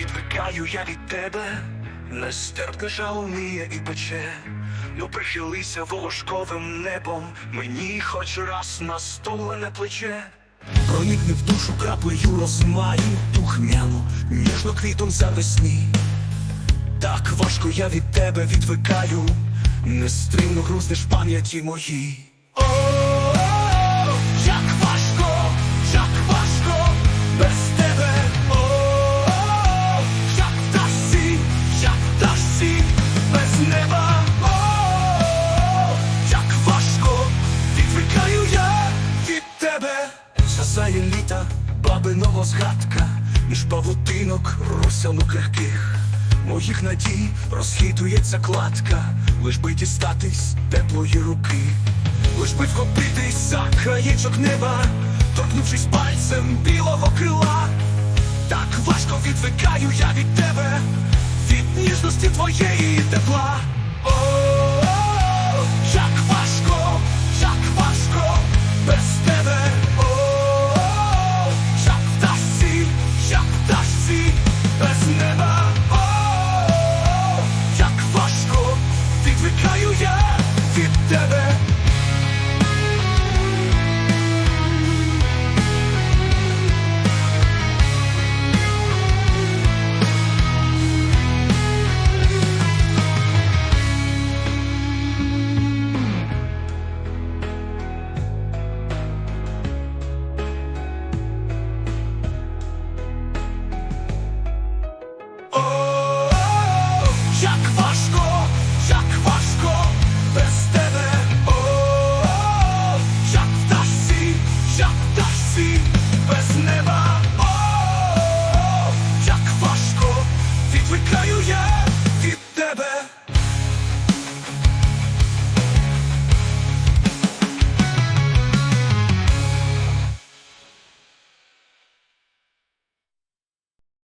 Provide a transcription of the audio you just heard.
відвикаю я від тебе, нестерпне жалує і пече. Ну прихилися волошковим небом, мені хоч раз на стомлене плече. Проникни в душу краплею розмаю, духмяну, ніжно квітом завесні. Так важко я від тебе відвикаю, нестримно грузнеш пам'яті моїй. Літа бабиного згадка, між павутинок русяну крихких. Моїх надій розхитується кладка, лиш би дістатись теплої руки, лиш би вхопитись за краєчок неба, торкнувшись пальцем білого крила. Так важко відвикаю я від тебе, від ніжності твоєї тепла. Let's never.